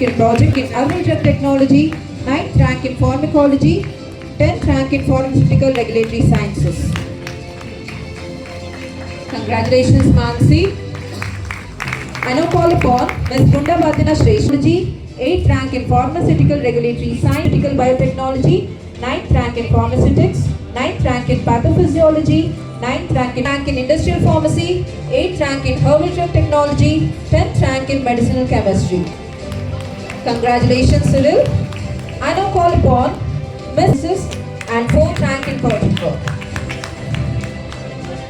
rank in project in early drug technology, 9th rank in pharmacology, 10th rank in pharmaceutical regulatory sciences. Congratulations, Mansi. I now call upon Ms. Kunda Bhatina 8th rank in pharmaceutical regulatory science, medical biotechnology, 9th rank in pharmaceutics, 9th rank in pathophysiology, 9th rank in, rank in industrial pharmacy, 8th rank in herbal drug technology, 10th rank in medicinal chemistry. Congratulations, Cyril. I now call upon Mrs. and fourth rank in protocol.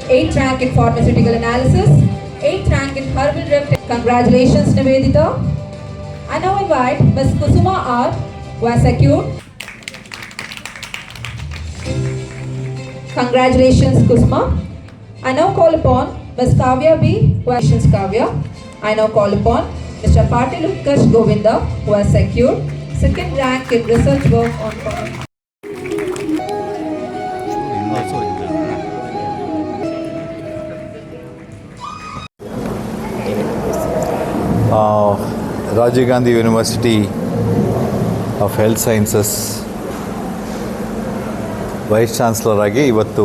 Eighth rank in pharmaceutical analysis, eighth rank in herbal drug. Congratulations, Nivedita. I now invite Ms. Kusuma R, who has secured. Congratulations, Kusuma. I now call upon Ms. Kavya B, has Kavya. I now call upon Mr. Patil Utkarsh Govinda, who has secured second rank in research work on. ಆ, Rajiv Gandhi university of health sciences vice chancellor ಆಗಿ ಇವತ್ತು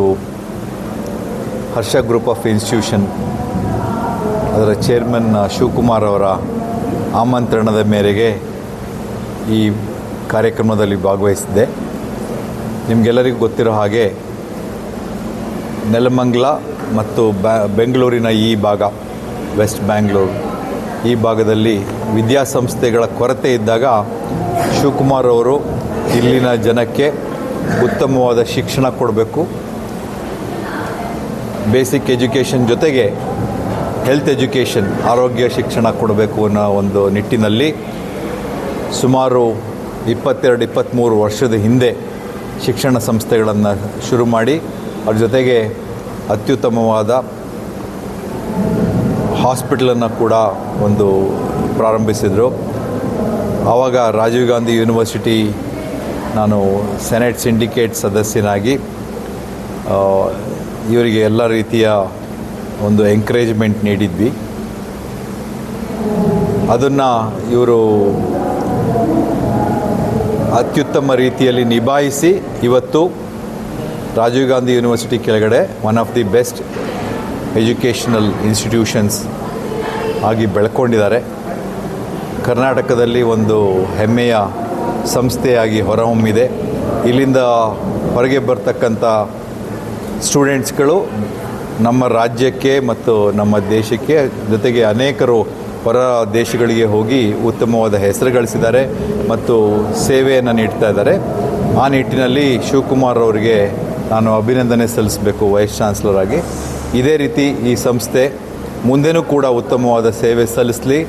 Harsha group of institution ಅದರ chairman Shivakumar ಅವರ ಆಮಂತ್ರಣದ ಮೇರೆಗೆ ಈ ಕಾರ್ಯಕ್ರಮದಲ್ಲಿ ಭಾಗವಹಿಸಿದ್ದೆ. ನಿಮಗೆಲ್ಲರಿಗೂ ಗೊತ್ತಿರೋ ಹಾಗೆ ನೆಲಮಂಗ್ಲ ಮತ್ತು ಬೆಂಗಳೂರಿನ ಈ ಭಾಗ, ವೆಸ್ಟ್ ಬ್ಯಾಂಗ್ಳೂರು, ಈ ಭಾಗದಲ್ಲಿ ವಿದ್ಯಾಸಂಸ್ಥೆಗಳ ಕೊರತೆ ಇದ್ದಾಗ ಶಿವಕುಮಾರ್ ಅವರು ಇಲ್ಲಿನ ಜನಕ್ಕೆ ಉತ್ತಮವಾದ ಶಿಕ್ಷಣ ಕೊಡಬೇಕು. ಬೇಸಿಕ್ ಎಜುಕೇಷನ್ ಜೊತೆಗೆ ಹೆಲ್ತ್ ಎಜುಕೇಷನ್ ಆರೋಗ್ಯ ಶಿಕ್ಷಣ ಕೊಡಬೇಕು ಅನ್ನೋ ಒಂದು ನಿಟ್ಟಿನಲ್ಲಿ ಸುಮಾರು ಇಪ್ಪತ್ತೆರಡು ಇಪ್ಪತ್ತ್ಮೂರು ವರ್ಷದ ಹಿಂದೆ ಶಿಕ್ಷಣ ಸಂಸ್ಥೆಗಳನ್ನು ಶುರು ಮಾಡಿ, ಅದ್ರ ಜೊತೆಗೆ ಅತ್ಯುತ್ತಮವಾದ ಹಾಸ್ಪಿಟಲನ್ನು ಕೂಡ ಒಂದು ಪ್ರಾರಂಭಿಸಿದರು. ಆವಾಗ ರಾಜೀವ್ ಗಾಂಧಿ ಯೂನಿವರ್ಸಿಟಿ ನಾನು ಸೆನೆಟ್ ಸಿಂಡಿಕೇಟ್ ಸದಸ್ಯನಾಗಿ ಇವರಿಗೆ ಎಲ್ಲ ರೀತಿಯ ಒಂದು ಎಂಕರೇಜ್ಮೆಂಟ್ ನೀಡಿದ್ವಿ. ಅದನ್ನು ಇವರು ಅತ್ಯುತ್ತಮ ರೀತಿಯಲ್ಲಿ ನಿಭಾಯಿಸಿ ಇವತ್ತು ರಾಜೀವ್ ಗಾಂಧಿ ಯೂನಿವರ್ಸಿಟಿ ಕೆಳಗಡೆ one of the best educational institutions ಆಗಿ ಬೆಳ್ಕೊಂಡಿದ್ದಾರೆ. ಕರ್ನಾಟಕದಲ್ಲಿ ಒಂದು ಹೆಮ್ಮೆಯ ಸಂಸ್ಥೆಯಾಗಿ ಹೊರಹೊಮ್ಮಿದೆ. ಇಲ್ಲಿಂದ ಹೊರಗೆ ಬರ್ತಕ್ಕಂಥ ಸ್ಟೂಡೆಂಟ್ಸ್ಗಳು ನಮ್ಮ ರಾಜ್ಯಕ್ಕೆ ಮತ್ತು ನಮ್ಮ ದೇಶಕ್ಕೆ ಜೊತೆಗೆ ಅನೇಕರು ಹೊರ ದೇಶಗಳಿಗೆ ಹೋಗಿ ಉತ್ತಮವಾದ ಹೆಸರು ಗಳಿಸಿದ್ದಾರೆ ಮತ್ತು ಸೇವೆಯನ್ನು ನೀಡ್ತಾ ಇದ್ದಾರೆ. ಆ ನಿಟ್ಟಿನಲ್ಲಿ ಶಿವಕುಮಾರ್ ಅವರಿಗೆ ನಾನು ಅಭಿನಂದನೆ ಸಲ್ಲಿಸಬೇಕು ವೈಸ್ ಚಾನ್ಸಲರ್ ಆಗಿ. ಇದೇ ರೀತಿ ಈ ಸಂಸ್ಥೆ ಮುಂದೆನೂ ಕೂಡ ಉತ್ತಮವಾದ ಸೇವೆ ಸಲ್ಲಿಸಲಿ,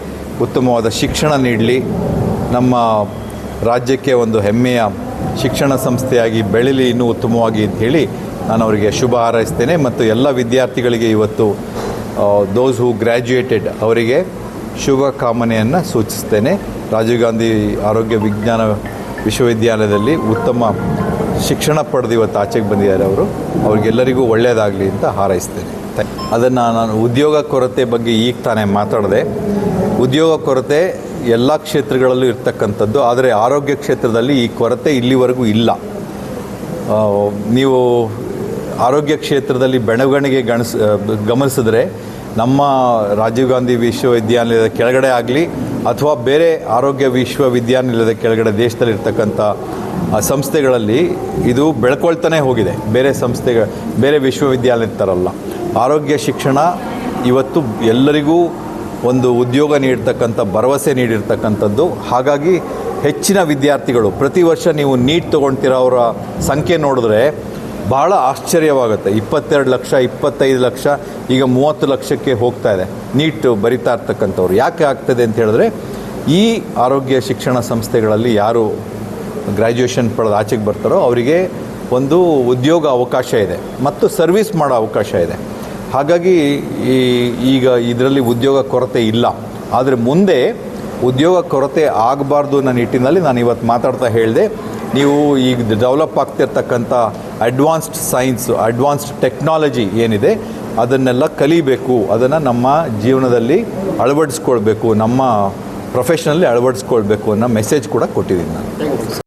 ಉತ್ತಮವಾದ ಶಿಕ್ಷಣ ನೀಡಲಿ. ನಮ್ಮ ರಾಜ್ಯಕ್ಕೆ ಒಂದು ಹೆಮ್ಮೆಯ ಶಿಕ್ಷಣ ಸಂಸ್ಥೆಯಾಗಿ ಬೆಳೀಲಿ, ಇನ್ನೂ ಉತ್ತಮವಾಗಿ ಅಂತ ಹೇಳಿ ನಾನು ಅವರಿಗೆ ಶುಭ ಹಾರೈಸ್ತೇನೆ ಮತ್ತು ಎಲ್ಲ ವಿದ್ಯಾರ್ಥಿಗಳಿಗೆ ಇವತ್ತು ದೋಸ್ ಹೂ ಗ್ರ್ಯಾಜುಯೇಟೆಡ್ ಅವರಿಗೆ ಶುಭ ಕಾಮನೆಯನ್ನು ಸೂಚಿಸ್ತೇನೆ. ರಾಜೀವ್ ಗಾಂಧಿ ಆರೋಗ್ಯ ವಿಜ್ಞಾನ ವಿಶ್ವವಿದ್ಯಾಲಯದಲ್ಲಿ ಉತ್ತಮ ಶಿಕ್ಷಣ ಪಡೆದು ಇವತ್ತು ಆಚೆಗೆ ಬಂದಿದ್ದಾರೆ ಅವರು. ಅವ್ರಿಗೆಲ್ಲರಿಗೂ ಒಳ್ಳೆಯದಾಗಲಿ ಅಂತ ಹಾರೈಸ್ತೇನೆ. ಅದನ್ನು ನಾನು ಉದ್ಯೋಗ ಕೊರತೆ ಬಗ್ಗೆ ಈಗ ತಾನೇ ಮಾತಾಡಿದೆ. ಉದ್ಯೋಗ ಕೊರತೆ ಎಲ್ಲ ಕ್ಷೇತ್ರಗಳಲ್ಲೂ ಇರ್ತಕ್ಕಂಥದ್ದು, ಆದರೆ ಆರೋಗ್ಯ ಕ್ಷೇತ್ರದಲ್ಲಿ ಈ ಕೊರತೆ ಇಲ್ಲಿವರೆಗೂ ಇಲ್ಲ. ನೀವು ಆರೋಗ್ಯ ಕ್ಷೇತ್ರದಲ್ಲಿ ಬೆಳವಣಿಗೆ ಗಣಿಸ್ ಗಮನಿಸಿದ್ರೆ ನಮ್ಮ ರಾಜೀವ್ ಗಾಂಧಿ ವಿಶ್ವವಿದ್ಯಾನಿಲಯದ ಕೆಳಗಡೆ ಆಗಲಿ ಅಥವಾ ಬೇರೆ ಆರೋಗ್ಯ ವಿಶ್ವವಿದ್ಯಾನಿಲಯದ ಕೆಳಗಡೆ ದೇಶದಲ್ಲಿರ್ತಕ್ಕಂಥ ಸಂಸ್ಥೆಗಳಲ್ಲಿ ಇದು ಬೆಳ್ಕೊಳ್ತಾನೆ ಹೋಗಿದೆ. ಬೇರೆ ಸಂಸ್ಥೆಗಳ ಬೇರೆ ವಿಶ್ವವಿದ್ಯಾಲಯದ ಥರಲ್ಲ ಆರೋಗ್ಯ ಶಿಕ್ಷಣ ಇವತ್ತು ಎಲ್ಲರಿಗೂ ಒಂದು ಉದ್ಯೋಗ ನೀಡ್ತಕ್ಕಂಥ, ಭರವಸೆ ನೀಡಿರ್ತಕ್ಕಂಥದ್ದು. ಹಾಗಾಗಿ ಹೆಚ್ಚಿನ ವಿದ್ಯಾರ್ಥಿಗಳು ಪ್ರತಿ ವರ್ಷ ನೀವು ನೀಟ್ ತೊಗೊಳ್ತಿರೋರ ಸಂಖ್ಯೆ ನೋಡಿದ್ರೆ ಬಹಳ ಆಶ್ಚರ್ಯವಾಗುತ್ತೆ. ಇಪ್ಪತ್ತೆರಡು ಲಕ್ಷ, ಇಪ್ಪತ್ತೈದು ಲಕ್ಷ, ಈಗ ಮೂವತ್ತು ಲಕ್ಷಕ್ಕೆ ಹೋಗ್ತಾ ಇದೆ. ನೀಟ್ ಬರಿತಾ ಇರ್ತಕ್ಕಂಥವ್ರು. ಯಾಕೆ ಆಗ್ತದೆ ಅಂತ ಹೇಳಿದ್ರೆ, ಈ ಆರೋಗ್ಯ ಶಿಕ್ಷಣ ಸಂಸ್ಥೆಗಳಲ್ಲಿ ಯಾರು ಗ್ರ್ಯಾಜುಯೇಷನ್ ಪಡೆದು ಆಚೆಗೆ ಬರ್ತಾರೋ ಅವರಿಗೆ ಒಂದು ಉದ್ಯೋಗ ಅವಕಾಶ ಇದೆ ಮತ್ತು ಸರ್ವಿಸ್ ಮಾಡೋ ಅವಕಾಶ ಇದೆ. ಹಾಗಾಗಿ ಈ ಈಗ ಇದರಲ್ಲಿ ಉದ್ಯೋಗ ಕೊರತೆ ಇಲ್ಲ. ಆದರೆ ಮುಂದೆ ಉದ್ಯೋಗ ಕೊರತೆ ಆಗಬಾರ್ದು ಅನ್ನೋ ನಿಟ್ಟಿನಲ್ಲಿ ನಾನು ಇವತ್ತು ಮಾತಾಡ್ತಾ ಹೇಳಿದೆ. ನೀವು ಈಗ ಡೆವಲಪ್ ಆಗ್ತಿರ್ತಕ್ಕಂಥ ಅಡ್ವಾನ್ಸ್ಡ್ ಸೈನ್ಸ್ ಅಡ್ವಾನ್ಸ್ಡ್ ಟೆಕ್ನಾಲಜಿ ಏನಿದೆ, ಅದನ್ನೆಲ್ಲ ಕಲಿಬೇಕು. ಅದನ್ನು ನಮ್ಮ ಜೀವನದಲ್ಲಿ ಅಳವಡಿಸ್ಕೊಳ್ಬೇಕು, ನಮ್ಮ ಪ್ರೊಫೆಷನಲ್ಲಿ ಅಳವಡಿಸ್ಕೊಳ್ಬೇಕು ಅನ್ನೋ ಮೆಸೇಜ್ ಕೂಡ ಕೊಟ್ಟಿದ್ದೀನಿ ನಾನು.